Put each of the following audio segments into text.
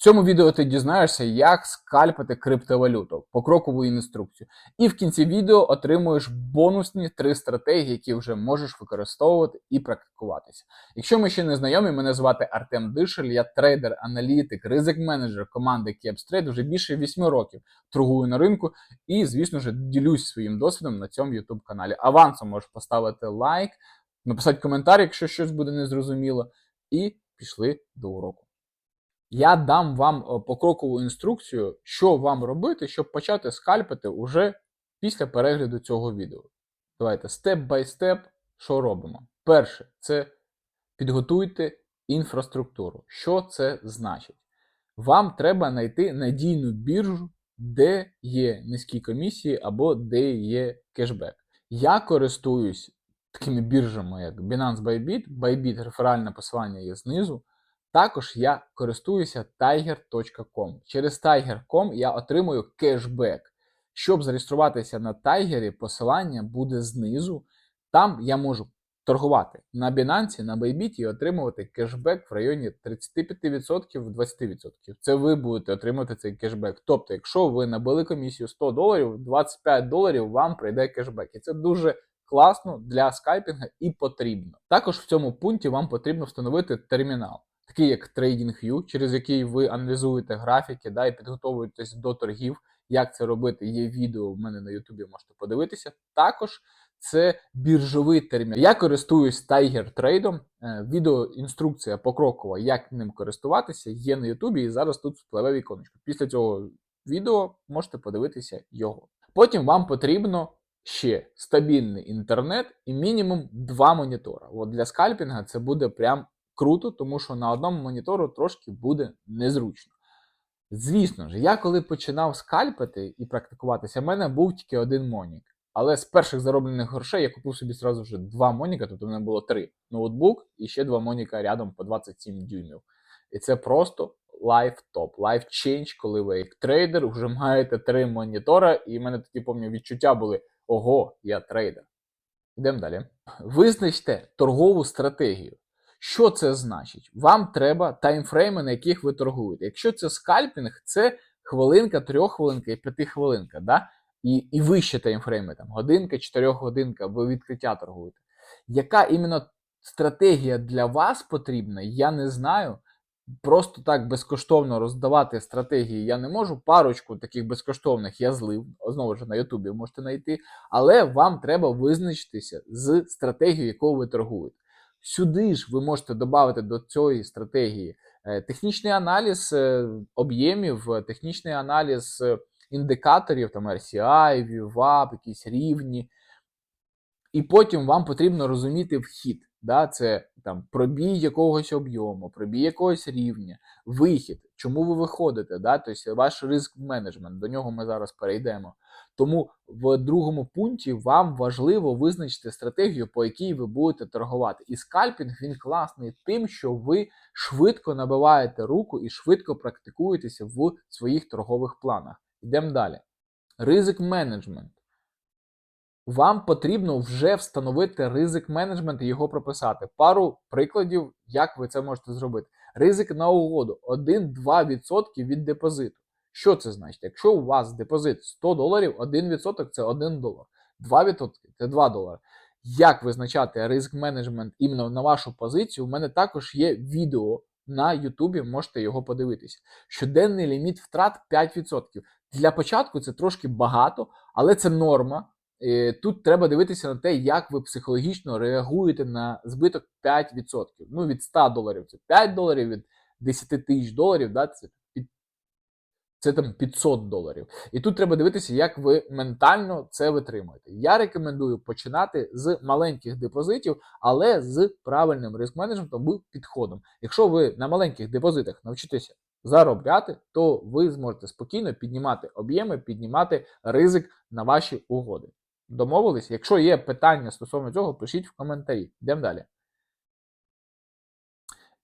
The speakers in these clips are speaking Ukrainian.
цьому відео ти дізнаєшся, як скальпати криптовалюту, покрокову інструкцію. І в кінці відео отримуєш бонусні три стратегії, які вже можеш використовувати і практикуватися. Якщо ми ще не знайомі, мене звати Артем Дишель, я трейдер, аналітик, ризик менеджер команди CapsTrade вже більше 8 років торгую на ринку і, звісно ж, ділюсь своїм досвідом на цьому YouTube каналі. Авансом можеш поставити лайк, написати коментар, якщо щось буде незрозуміло, і пішли до уроку. Я дам вам е, покрокову інструкцію, що вам робити, щоб почати скальпити уже після перегляду цього відео. Давайте степ бай степ, що робимо? Перше, це підготуйте інфраструктуру. Що це значить? Вам треба знайти надійну біржу, де є низькі комісії або де є кешбек. Я користуюсь такими біржами, як Binance Bybit. Bybit реферальне посилання є знизу. Також я користуюся tiger.com. Через tiger.com я отримую кешбек. Щоб зареєструватися на Tiger, посилання буде знизу. Там я можу торгувати на Binance, на Bybit і отримувати кешбек в районі 35%, 20%. Це ви будете отримати цей кешбек. Тобто, якщо ви набили комісію 100 доларів, 25 доларів вам прийде кешбек. І це дуже класно для скальпінга і потрібно. Також в цьому пункті вам потрібно встановити термінал такий як TradingView, через який ви аналізуєте графіки да, і підготовуєтесь до торгів. Як це робити? Є відео в мене на Ютубі, можете подивитися. Також це біржовий термін. Я користуюсь Tiger Trade. Відеоінструкція покрокова, як ним користуватися, є на Ютубі, і зараз тут впливе віконечко. Після цього відео можете подивитися його. Потім вам потрібно ще стабільний інтернет і мінімум два монітора. От для скальпінга це буде прям круто, тому що на одному монітору трошки буде незручно. Звісно ж, я коли починав скальпити і практикуватися, в мене був тільки один монік. Але з перших зароблених грошей я купив собі зразу вже два моніка, тобто в мене було три ноутбук і ще два моніка рядом по 27 дюймів. І це просто лайф топ, лайф коли ви як трейдер вже маєте три монітора, і в мене такі пам'ятаю, відчуття були: ого, я трейдер. Йдемо далі. Визначте торгову стратегію. Що це значить? Вам треба таймфрейми, на яких ви торгуєте. Якщо це скальпінг, це хвилинка, трьоххвилинка і п'ятихвилинка, да? і і вище таймфрейми, там годинка, чотирьохгодинка, ви відкриття торгуєте. Яка іменно стратегія для вас потрібна, я не знаю. Просто так безкоштовно роздавати стратегії я не можу. Парочку таких безкоштовних я злив, знову ж на Ютубі можете знайти, але вам треба визначитися з стратегією, якою ви торгуєте. Сюди ж ви можете додати до цієї стратегії е, технічний аналіз е, об'ємів, е, технічний аналіз індикаторів, там RCI, VWAP, якісь рівні. І потім вам потрібно розуміти вхід. Да? Це там пробій якогось об'єму, пробій якогось рівня, вихід, чому ви виходите, да? тобто ваш риск менеджмент, до нього ми зараз перейдемо. Тому в другому пункті вам важливо визначити стратегію, по якій ви будете торгувати. І скальпінг він класний тим, що ви швидко набиваєте руку і швидко практикуєтеся в своїх торгових планах. Йдемо далі. Ризик менеджмент. Вам потрібно вже встановити ризик менеджмент і його прописати. Пару прикладів, як ви це можете зробити. Ризик на угоду 1-2% від депозиту. Що це значить? Якщо у вас депозит 100 доларів, 1% це 1 долар, 2% це 2 долари. Як визначати ризик менеджмент іменно на вашу позицію? У мене також є відео на Ютубі, можете його подивитися. Щоденний ліміт втрат 5%. Для початку це трошки багато, але це норма. Тут треба дивитися на те, як ви психологічно реагуєте на збиток 5%. Ну, від 100 доларів це 5 доларів, від 10 тисяч доларів, да, це це там 500 доларів. І тут треба дивитися, як ви ментально це витримуєте. Я рекомендую починати з маленьких депозитів, але з правильним риск менеджментом і підходом. Якщо ви на маленьких депозитах навчитеся заробляти, то ви зможете спокійно піднімати об'єми, піднімати ризик на ваші угоди. Домовились? Якщо є питання стосовно цього, пишіть в коментарі. Йдемо далі.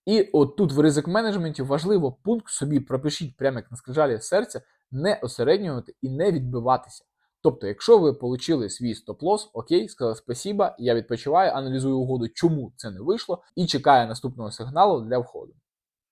І от тут в ризик менеджменті важливо пункт собі пропишіть прямо як на скрижалі серця, не осереднювати і не відбиватися. Тобто, якщо ви отримали свій стоп-лос, окей, сказали спасіба, я відпочиваю, аналізую угоду, чому це не вийшло, і чекаю наступного сигналу для входу.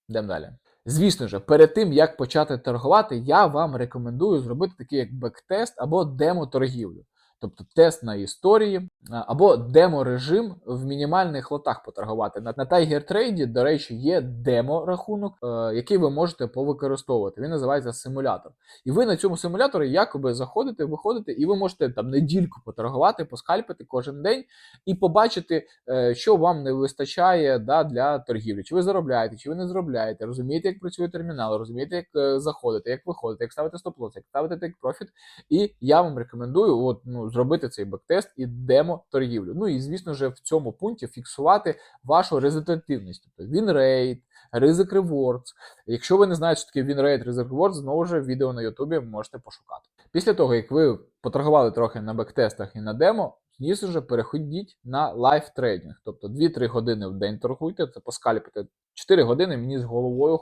Йдемо далі. Звісно ж, перед тим як почати торгувати, я вам рекомендую зробити такий як бектест або демо-торгівлю. Тобто тест на історії або демо-режим в мінімальних лотах поторгувати. На, Tiger Trade, до речі, є демо-рахунок, е, який ви можете повикористовувати. Він називається симулятор. І ви на цьому симуляторі якоби заходите, виходите, і ви можете там недільку поторгувати, поскальпити кожен день і побачити, е, що вам не вистачає да, для торгівлі. Чи ви заробляєте, чи ви не заробляєте, розумієте, як працює термінал, розумієте, як е, заходите, як виходите, як ставити стоп-лосс, як ставити тейк-профіт. І я вам рекомендую от, ну, зробити цей бектест і демо-торгівлю. Ну і звісно ж, в цьому пункті фіксувати вашу результативність, тобто вінрейт, ризик ревордс. Якщо ви не знаєте, що таке вінрейт, ризик ревордс, знову ж відео на Ютубі можете пошукати. Після того, як ви поторгували трохи на бектестах і на демо, звісно ж, переходіть на лайф трейдинг, тобто 2-3 години в день торгуйте, це поскальпите 4 години мені з головою.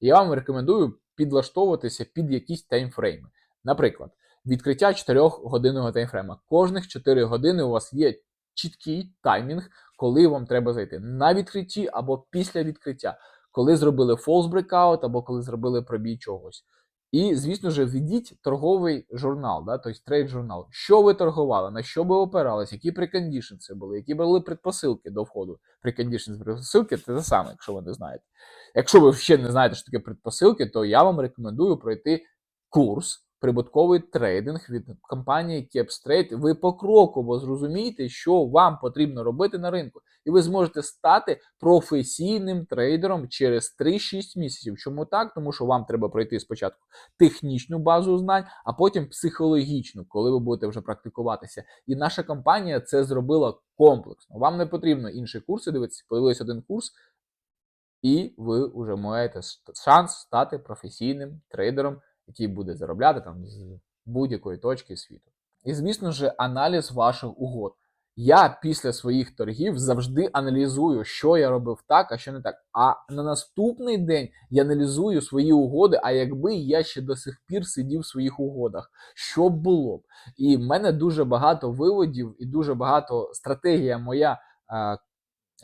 І я вам рекомендую підлаштовуватися під якісь таймфрейми. Наприклад, відкриття 4-годинного таймфрейма. Кожних 4 години у вас є чіткий таймінг, коли вам треба зайти на відкритті або після відкриття, коли зробили false breakout або коли зробили пробій чогось. І, звісно ж, введіть торговий журнал, да, тобто трейд журнал. Що ви торгували, на що ви опирались, які прикондішенси були, які були предпосилки до входу. Прикондішенс предпосилки це те саме, якщо ви не знаєте. Якщо ви ще не знаєте, що таке предпосилки, то я вам рекомендую пройти курс прибутковий трейдинг від компанії CapStrade. Ви покроково зрозумієте, що вам потрібно робити на ринку, і ви зможете стати професійним трейдером через 3-6 місяців. Чому так? Тому що вам треба пройти спочатку технічну базу знань, а потім психологічну, коли ви будете вже практикуватися. І наша компанія це зробила комплексно. Вам не потрібно інші курси дивитися, подивились один курс. І ви вже маєте шанс стати професійним трейдером який буде заробляти там з будь-якої точки світу. І, звісно ж, аналіз ваших угод. Я після своїх торгів завжди аналізую, що я робив так, а що не так. А на наступний день я аналізую свої угоди. А якби я ще до сих пір сидів в своїх угодах, що було б? І в мене дуже багато виводів і дуже багато стратегія моя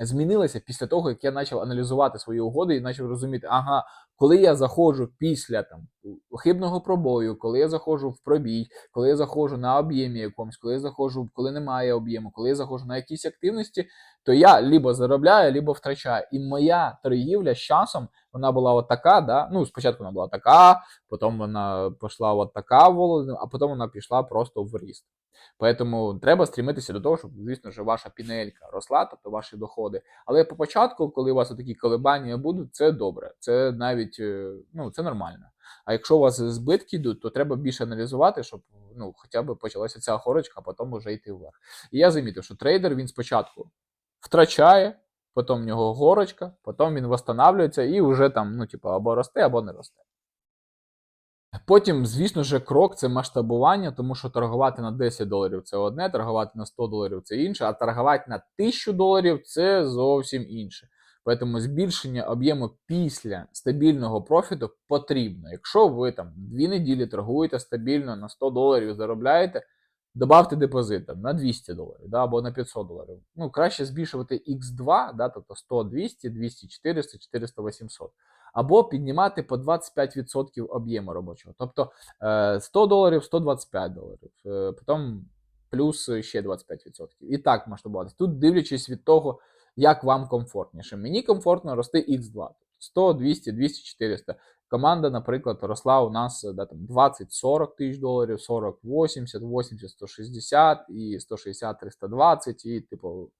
змінилася після того, як я почав аналізувати свої угоди і почав розуміти, ага, коли я заходжу після там хибного пробою, коли я заходжу в пробій, коли я заходжу на об'ємі якомусь, коли я заходжу, коли немає об'єму, коли я заходжу на якісь активності, то я либо заробляю, либо втрачаю. І моя торгівля з часом вона була от така, да? ну спочатку вона була така, потім вона пішла от така, а потім вона пішла просто в ріст. Поэтому треба стрімитися до того, щоб, звісно ж, ваша пінелька росла, тобто ваші доходи. Але по початку, коли у вас такі колебання будуть, це добре. Це навіть е, ну, це нормально. А якщо у вас збитки йдуть, то треба більше аналізувати, щоб ну, хоча б почалася ця хорочка, а потім вже йти вверх. І я замітив, що трейдер він спочатку втрачає, потім в нього горочка, потім він встановлюється і вже там, ну, типу, або росте, або не росте. Потім, звісно ж, крок це масштабування, тому що торгувати на 10 доларів це одне, торгувати на 100 доларів це інше, а торгувати на 1000 доларів це зовсім інше. Тому збільшення об'єму після стабільного профіту потрібно. Якщо ви там дві неділі торгуєте стабільно на 100 доларів заробляєте, Добавте депозит на 200 доларів да, або на 500 доларів. Ну, краще збільшувати X2, да, тобто 100, 200, 200, 400, 400, 800. Або піднімати по 25% об'єму робочого. Тобто 100 е, доларів, 125 доларів. Е, потім плюс ще 25%. І так масштабувати. Тут дивлячись від того, як вам комфортніше. Мені комфортно рости X2. 100, 200, 200, 400. Команда, наприклад, росла у нас да, там 20-40 тисяч доларів, 40, 80, 80, 160 і 160, 320, і типу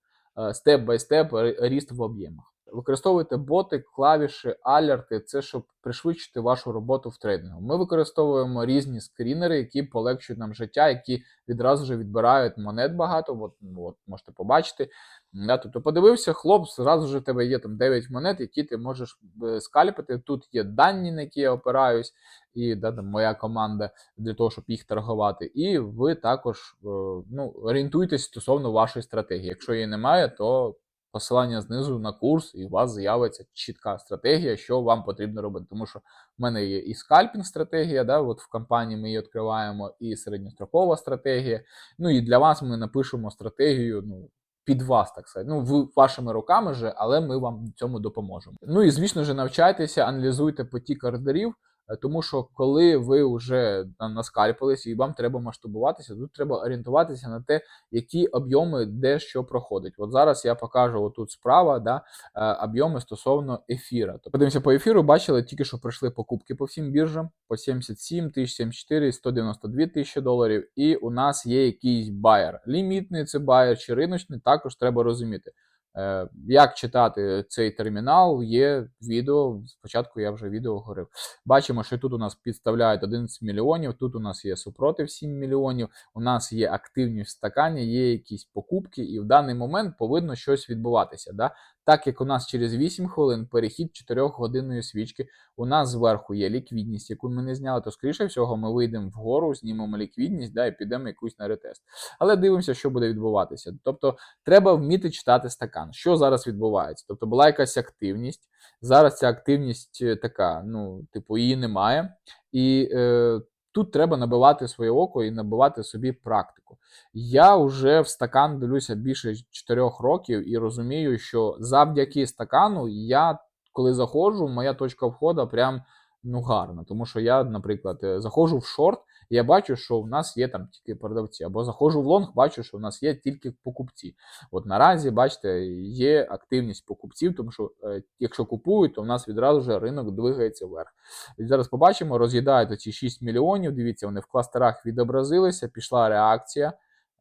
степ бай степ ріст в об'ємах. Використовуйте боти, клавіші, алерти, це щоб пришвидшити вашу роботу в трейдингу. Ми використовуємо різні скрінери, які полегшують нам життя, які відразу ж відбирають монет багато. От, от можете побачити. Да, Тобто подивився, хлоп, зразу ж в тебе є там 9 монет, які ти можеш е, скальпити. Тут є дані, на які я опираюсь, і да, там, моя команда для того, щоб їх торгувати. І ви також е, ну, орієнтуйтесь стосовно вашої стратегії. Якщо її немає, то посилання знизу на курс, і у вас з'явиться чітка стратегія, що вам потрібно робити. Тому що в мене є і скальпінг-стратегія, да, от в компанії ми її відкриваємо, і середньострокова стратегія. Ну і для вас ми напишемо стратегію. ну, під вас, так сказати. Ну, ви вашими руками же, але ми вам цьому допоможемо. Ну і звісно ж, навчайтеся, аналізуйте потік ордерів. Е, Тому що коли ви вже наскальпились і вам треба масштабуватися, тут треба орієнтуватися на те, які об'єми де що проходить. От зараз я покажу отут справа да, е, об'єми стосовно ефіра. Тобто, подивимося по ефіру, бачили, тільки що пройшли покупки по всім біржам по 77 тисяч, 74, 192 тисячі доларів. І у нас є якийсь байер. Лімітний це байер чи риночний, також треба розуміти. Е, Як читати цей термінал, є відео. Спочатку я вже відео говорив. Бачимо, що тут у нас підставляють 11 мільйонів, тут у нас є супротив 7 мільйонів, у нас є активні в стакані, є якісь покупки, і в даний момент повинно щось відбуватися. Да? Так як у нас через 8 хвилин перехід 4 годинної свічки, у нас зверху є ліквідність, яку ми не зняли, то скоріше всього ми вийдемо вгору, знімемо ліквідність да, і підемо якусь на ретест. Але дивимося, що буде відбуватися. Тобто треба вміти читати стакан. Що зараз відбувається? Тобто була якась активність. Зараз ця активність е, така, ну, типу, її немає. І е, тут треба набивати своє око і набивати собі практику. Я вже в стакан дивлюся більше 4 років і розумію, що завдяки стакану я, коли заходжу, моя точка входу прям ну, гарна. Тому що я, наприклад, е, заходжу в шорт, я бачу, що в нас є там тільки продавці, або заходжу в лонг, бачу, що в нас є тільки покупці. От наразі, бачите, є активність покупців, тому що е, якщо купують, то в нас відразу ж ринок двигається вверх. І зараз побачимо, роз'їдають оці 6 мільйонів. Дивіться, вони в кластерах відобразилися, пішла реакція.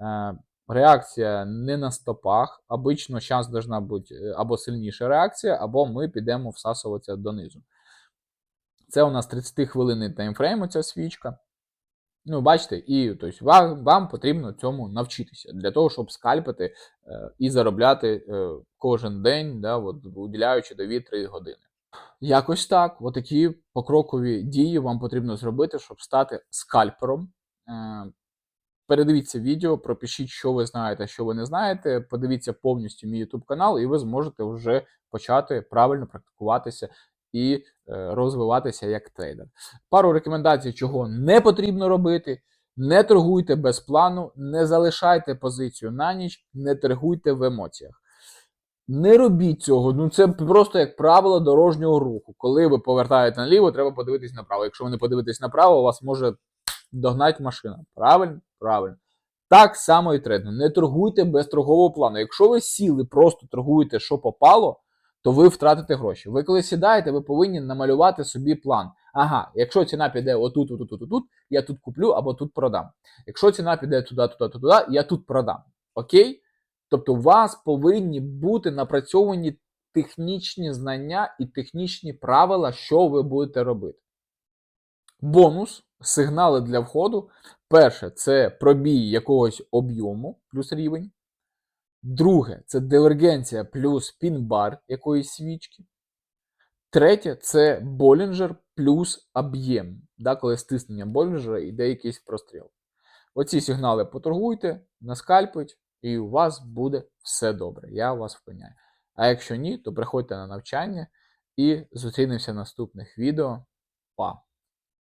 Е, Реакція не на стопах. Обично зараз должна бути е, або сильніша реакція, або ми підемо всасуватися донизу. Це у нас 30 хвилинний таймфрейм, ця свічка. Ну, бачите, і тобто, вам, вам потрібно цьому навчитися для того, щоб скальпити е, і заробляти е, кожен день, да, от, уділяючи до 2-3 години. Якось так, отакі покрокові дії вам потрібно зробити, щоб стати скальпером. Е, передивіться відео, пропишіть, що ви знаєте, що ви не знаєте. Подивіться повністю мій YouTube канал, і ви зможете вже почати правильно практикуватися і е, розвиватися як трейдер. Пару рекомендацій, чого не потрібно робити. Не торгуйте без плану, не залишайте позицію на ніч, не торгуйте в емоціях. Не робіть цього. Ну це просто як правило дорожнього руху. Коли ви повертаєте наліво, треба подивитись направо. Якщо ви не подивитесь направо, вас може догнати машина. Правильно? Правильно. Так само і трейдно. Не торгуйте без торгового плану. Якщо ви сіли, просто торгуєте, що попало, то ви втратите гроші. Ви коли сідаєте, ви повинні намалювати собі план. Ага, якщо ціна піде отут, отут, отут, отут, я тут куплю або тут продам. Якщо ціна піде туди, туди, туди, я тут продам. Окей? Тобто у вас повинні бути напрацьовані технічні знання і технічні правила, що ви будете робити. Бонус, сигнали для входу. Перше, це пробій якогось об'єму плюс рівень. Друге, це дивергенція плюс пін-бар якоїсь свічки. Третє це Болінджер плюс об'єм, да, коли стиснення Болінджера йде якийсь простріл. Оці сигнали поторгуйте, наскальпить, і у вас буде все добре. Я вас впевняю. А якщо ні, то приходьте на навчання і зустрінемося в наступних відео. Па!